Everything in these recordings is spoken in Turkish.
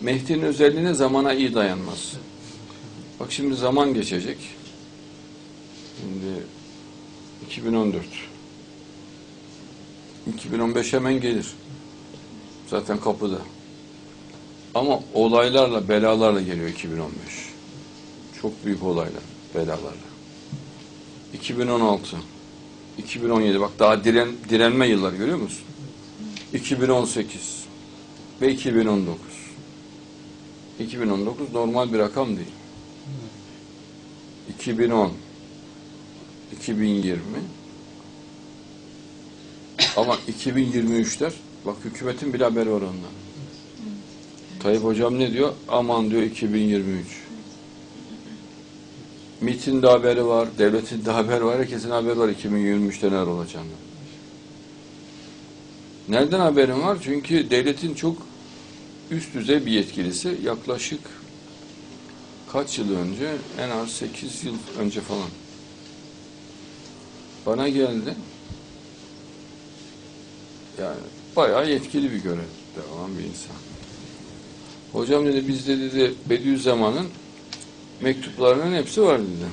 Mehdi'nin özelliğine zamana iyi dayanmaz. Bak şimdi zaman geçecek. Şimdi 2014. 2015 hemen gelir. Zaten kapıda. Ama olaylarla, belalarla geliyor 2015. Çok büyük olaylar, belalarla. 2016, 2017 bak daha diren, direnme yıllar görüyor musun? 2018 ve 2019. 2019 normal bir rakam değil. 2010, 2020 ama 2023'ler bak hükümetin bile haberi var ondan. Tayyip hocam ne diyor? Aman diyor 2023. MİT'in de haberi var, devletin de haberi var, herkesin haberi var 2023'te neler olacağını. Nereden haberim var? Çünkü devletin çok üst düzey bir yetkilisi yaklaşık kaç yıl önce? En az 8 yıl önce falan. Bana geldi. Yani bayağı yetkili bir görevde olan bir insan. Hocam dedi bizde dedi Bediüzzaman'ın mektuplarının hepsi var dedi.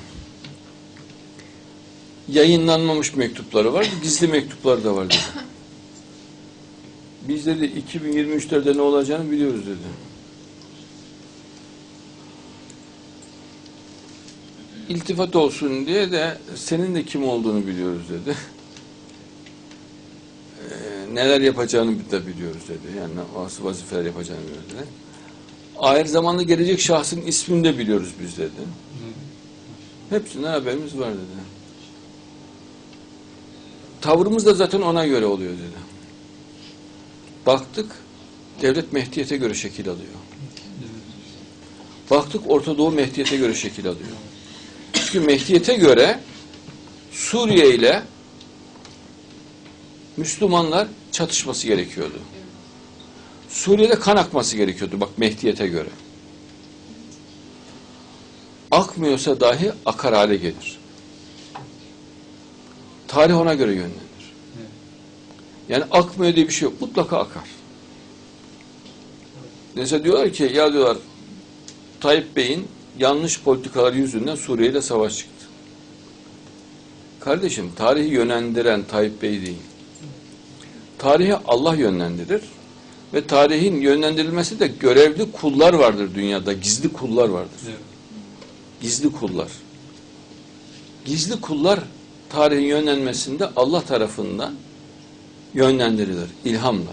Yayınlanmamış mektupları var, gizli mektupları da var dedi. Biz dedi 2023'lerde ne olacağını biliyoruz dedi. İltifat olsun diye de senin de kim olduğunu biliyoruz dedi. Ee, neler yapacağını da biliyoruz dedi. Yani nasıl vazifeler yapacağını biliyoruz dedi. Ahir zamanlı gelecek şahsın ismini de biliyoruz biz dedi. Hepsinden haberimiz var dedi. Tavrımız da zaten ona göre oluyor dedi. Baktık devlet Mehdiyet'e göre şekil alıyor. Baktık Orta Doğu Mehdiyet'e göre şekil alıyor. Çünkü Mehdiyet'e göre Suriye ile Müslümanlar çatışması gerekiyordu. Suriye'de kan akması gerekiyordu bak Mehdiyet'e göre. Akmıyorsa dahi akar hale gelir. Tarih ona göre yönlenir. Yani akmıyor diye bir şey yok. Mutlaka akar. Mesela diyorlar ki ya diyorlar Tayyip Bey'in yanlış politikalar yüzünden Suriye ile savaş çıktı. Kardeşim tarihi yönlendiren Tayyip Bey değil. Tarihi Allah yönlendirir ve tarihin yönlendirilmesi de görevli kullar vardır dünyada. Gizli kullar vardır. Evet. Gizli kullar. Gizli kullar tarihin yönlenmesinde Allah tarafından yönlendirilir ilhamla.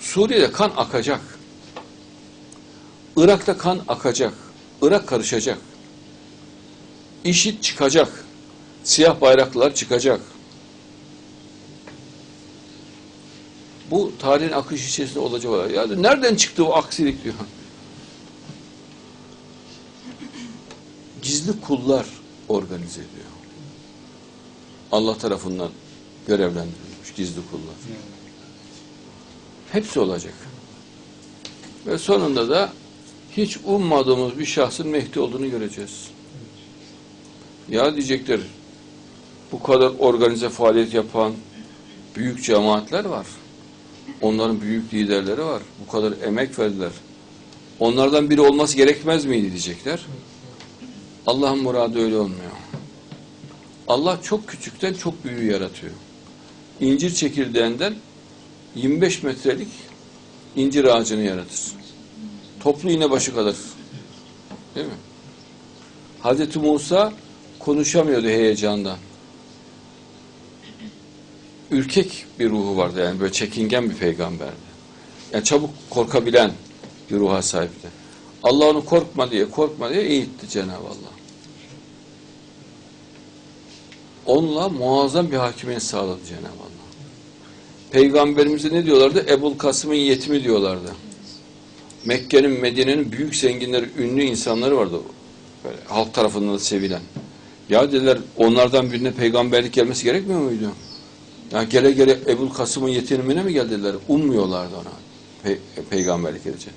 Suriye'de kan akacak. Irak'ta kan akacak. Irak karışacak. İşit çıkacak. Siyah bayraklar çıkacak. Bu tarihin akış içerisinde olacak olay. Yani nereden çıktı o aksilik diyor. Gizli kullar organize ediyor. Allah tarafından görevlendirilmiş gizli kullar. Hepsi olacak. Ve sonunda da hiç ummadığımız bir şahsın Mehdi olduğunu göreceğiz. Ya diyecekler bu kadar organize faaliyet yapan büyük cemaatler var. Onların büyük liderleri var. Bu kadar emek verdiler. Onlardan biri olması gerekmez miydi diyecekler. Allah'ın muradı öyle olmuyor. Allah çok küçükten çok büyüğü yaratıyor. İncir çekirdeğinden 25 metrelik incir ağacını yaratır. Toplu iğne başı kadar. Değil mi? Hazreti Musa konuşamıyordu heyecandan. Ürkek bir ruhu vardı yani böyle çekingen bir peygamberdi. Yani çabuk korkabilen bir ruha sahipti. Allah onu korkma diye korkma diye eğitti Cenab-ı Allah. Onunla muazzam bir hakimiyet sağladı Cenab-ı Allah. Peygamberimize ne diyorlardı? Ebul Kasım'ın yetimi diyorlardı. Mekke'nin, Medine'nin büyük zenginleri, ünlü insanları vardı. Böyle halk tarafından da sevilen. Ya dediler onlardan birine peygamberlik gelmesi gerekmiyor muydu? Ya gele gele Ebul Kasım'ın yetimine mi geldiler? Ummuyorlardı ona pe peygamberlik edecek.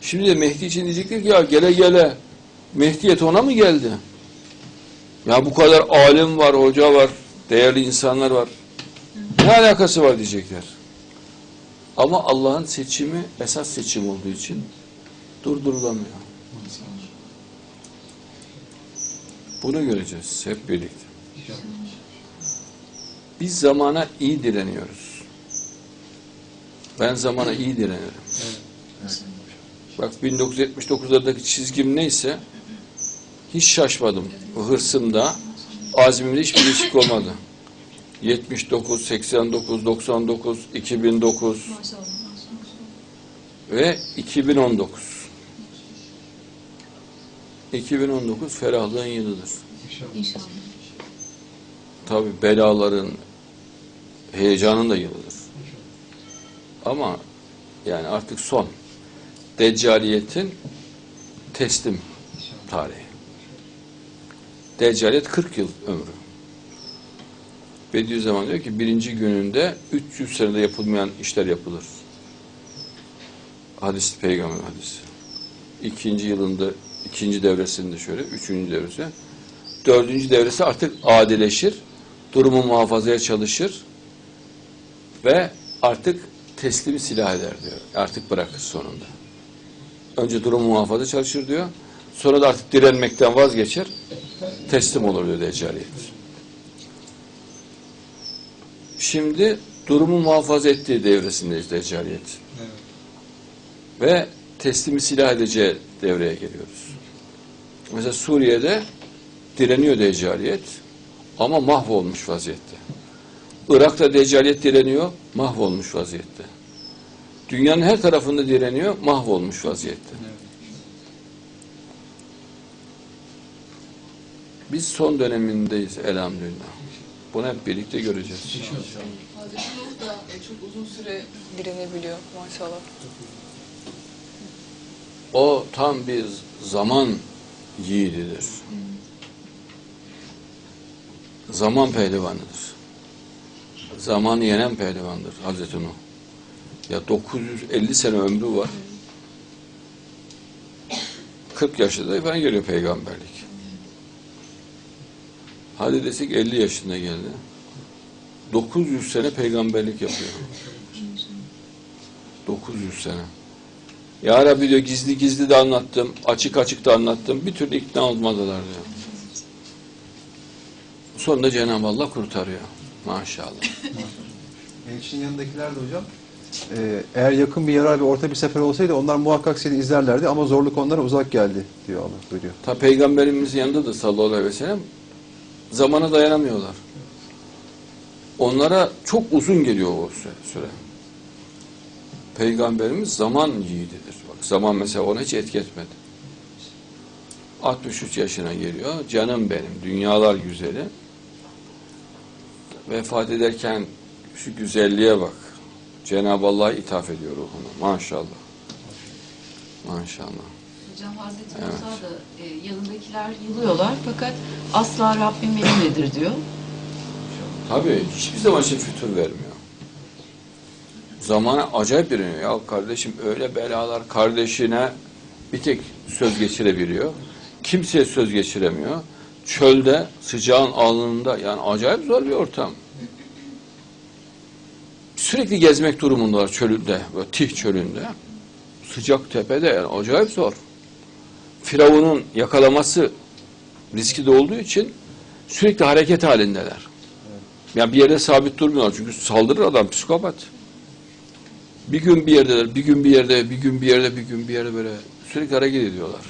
Şimdi de Mehdi için diyecekler ki ya gele gele Mehdiyet ona mı geldi? Ya bu kadar alim var, hoca var, değerli insanlar var. Ne alakası var diyecekler. Ama Allah'ın seçimi esas seçim olduğu için durdurulamıyor. Bunu göreceğiz hep birlikte. Biz zamana iyi direniyoruz. Ben zamana iyi direnirim. Bak 1979'lardaki çizgim neyse hiç şaşmadım. Hırsımda, azmimde hiçbir değişiklik olmadı. 79, 89, 99, 2009 ve 2019. 2019 ferahlığın yılıdır. İnşallah. Tabi belaların, heyecanın da yılıdır. Ama yani artık son. Deccaliyetin teslim tarihi. Deccaliyet 40 yıl ömrü. Bediüzzaman diyor ki birinci gününde 300 senede yapılmayan işler yapılır. Hadis peygamber hadisi. İkinci yılında, ikinci devresinde şöyle, üçüncü devresi. Dördüncü devresi artık adileşir. Durumu muhafazaya çalışır. Ve artık teslim silah eder diyor. Artık bırakır sonunda. Önce durumu muhafaza çalışır diyor. Sonra da artık direnmekten vazgeçer. Teslim diyor Deccaliyet. Şimdi durumu muhafaza ettiği devresindeyiz Deccaliyet. Ve teslimi silah edeceği devreye geliyoruz. Mesela Suriye'de direniyor Deccaliyet ama mahvolmuş vaziyette. Irak'ta Deccaliyet direniyor, mahvolmuş vaziyette. Dünyanın her tarafında direniyor, mahvolmuş vaziyette. Biz son dönemindeyiz elhamdülillah. Bunu hep birlikte göreceğiz. Hazreti Nuh da çok uzun süre direnebiliyor maşallah. O tam bir zaman yiğididir. Zaman pehlivanıdır. Zamanı yenen pehlivandır Hazreti Nuh. Ya 950 sene ömrü var. 40 yaşında falan geliyor peygamberlik. Hadi desek 50 yaşında geldi. 900 sene peygamberlik yapıyor. 900 sene. Ya Rabbi diyor gizli gizli de anlattım, açık açık da anlattım. Bir türlü ikna olmadılar diyor. Sonunda Cenab-ı Allah kurtarıyor. Maşallah. Elçinin yanındakiler de hocam e, eğer yakın bir yarar ve orta bir sefer olsaydı onlar muhakkak seni izlerlerdi ama zorluk onlara uzak geldi diyor Allah buyuruyor. Ta peygamberimizin yanında da sallallahu aleyhi ve sellem zamana dayanamıyorlar. Onlara çok uzun geliyor o süre. Peygamberimiz zaman yiğididir. Bak zaman mesela ona hiç etki etmedi. 63 yaşına geliyor. Canım benim, dünyalar güzeli. Vefat ederken şu güzelliğe bak. Cenab-ı Allah'a ithaf ediyor ruhuna. Maşallah. Maşallah. Hocam Hazreti Evet. Musa da e, yanındakiler yılıyorlar fakat asla Rabbim benimledir diyor. Tabii hiçbir zaman için fütur vermiyor. Zamana acayip biriniyor. Ya kardeşim öyle belalar kardeşine bir tek söz geçirebiliyor. Kimseye söz geçiremiyor. Çölde sıcağın alnında yani acayip zor bir ortam. Sürekli gezmek durumundalar çölünde. Böyle Tih çölünde. Sıcak tepede yani acayip zor. Firavun'un yakalaması riski de olduğu için sürekli hareket halindeler. Yani bir yerde sabit durmuyorlar çünkü saldırır adam psikopat. Bir gün bir yerdeler, bir gün bir yerde, bir gün bir yerde, bir gün bir yerde böyle sürekli hareket ediyorlar.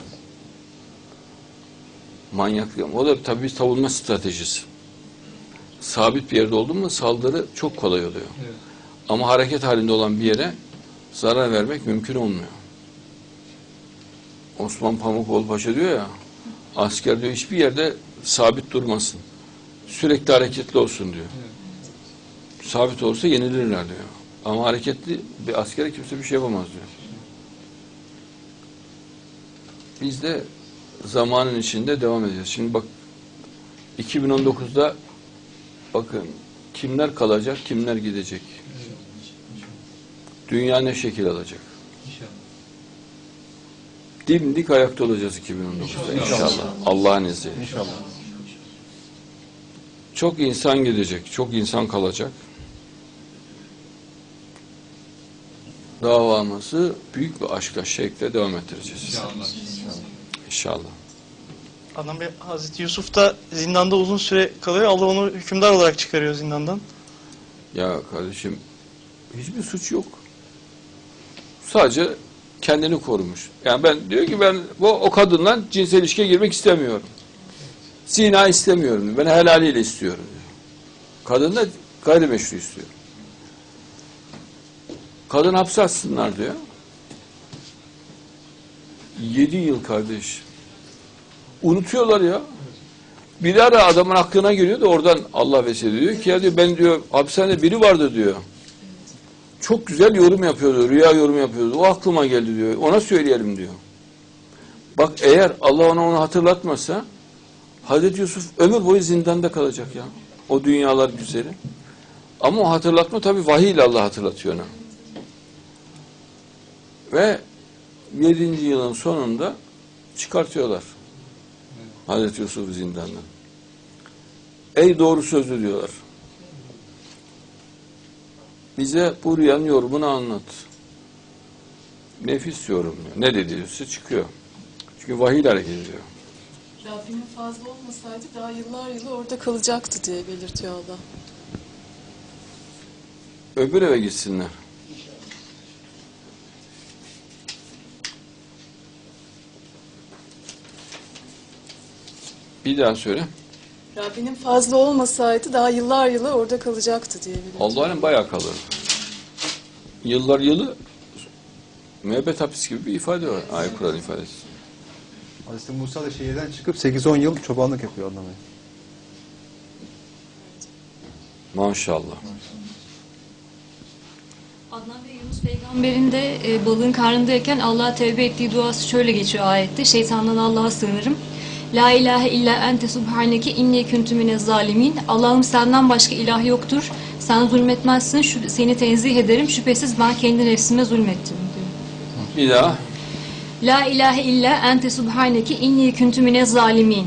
Manyaklık. O da tabii bir savunma stratejisi. Sabit bir yerde oldun mu saldırı çok kolay oluyor. Ama hareket halinde olan bir yere zarar vermek mümkün olmuyor. Osman Pamukoğlu Paşa diyor ya, asker diyor hiçbir yerde sabit durmasın. Sürekli hareketli olsun diyor. Sabit olsa yenilirler diyor. Ama hareketli bir askere kimse bir şey yapamaz diyor. Biz de zamanın içinde devam edeceğiz. Şimdi bak 2019'da bakın kimler kalacak, kimler gidecek. Dünya ne şekil alacak. Dimdik ayakta olacağız 2019'da inşallah. Allah'ın izniyle. İnşallah. Çok insan gidecek, çok insan kalacak. davamızı büyük bir aşkla, şevkle devam ettireceğiz. İnşallah. Adnan Bey, Hazreti Yusuf da zindanda uzun süre kalıyor. Allah onu hükümdar olarak çıkarıyor zindandan. Ya kardeşim hiçbir suç yok. Sadece kendini korumuş. Yani ben diyor ki ben bu o kadınla cinsel ilişkiye girmek istemiyorum. Zina istemiyorum. Ben helaliyle istiyorum diyor. Kadın da gayrimeşru istiyor. Kadın hapse atsınlar diyor. Yedi yıl kardeş. Unutuyorlar ya. Bir ara adamın aklına geliyor da oradan Allah vesile diyor ki ya diyor ben diyor hapishanede biri vardı diyor. Çok güzel yorum yapıyordu, rüya yorum yapıyordu. O aklıma geldi diyor. Ona söyleyelim diyor. Bak eğer Allah ona onu hatırlatmasa Hazreti Yusuf ömür boyu zindanda kalacak ya. O dünyalar güzeli. Ama o hatırlatma tabi vahiy ile Allah hatırlatıyor ona. Ve yedinci yılın sonunda çıkartıyorlar. Hazreti Yusuf zindandan. Ey doğru sözlü diyorlar. Bize bu rüyanın yorumunu anlat. Nefis yorum. diyor. Ne dediyorsa çıkıyor. Çünkü vahiy hareket ediyor. Rabbimin fazla olmasaydı daha yıllar yılı orada kalacaktı diye belirtiyor Allah. Öbür eve gitsinler. Bir daha söyle. Rabbinin fazla olmasaydı daha yıllar yılı orada kalacaktı diye belirtiyor. Allah'ın bayağı kalır. Yıllar yılı müebbet hapis gibi bir ifade var. Ayet Kur'an ifadesi. Hazreti Musa da şehirden çıkıp 8-10 yıl çobanlık yapıyor anlamayın. Maşallah. Adnan ve Yunus peygamberin de e, balığın karnındayken Allah'a tevbe ettiği duası şöyle geçiyor ayette. Şeytandan Allah'a sığınırım. La ilahe illa ente subhaneke inni kuntu minez zalimin. Allah'ım senden başka ilah yoktur. Sen zulmetmezsin. Şu, seni tenzih ederim. Şüphesiz ben kendi nefsime zulmettim diyor. Bir daha. La ilahe illa ente subhaneke inni kuntu minez zalimin.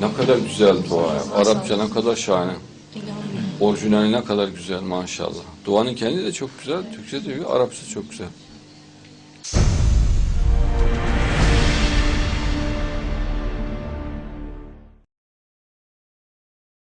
Ne kadar güzel dua ya. Arapça ne kadar şahane. Orijinali ne kadar güzel maşallah. Duanın kendi de çok güzel. Türkçe de Arapça çok güzel.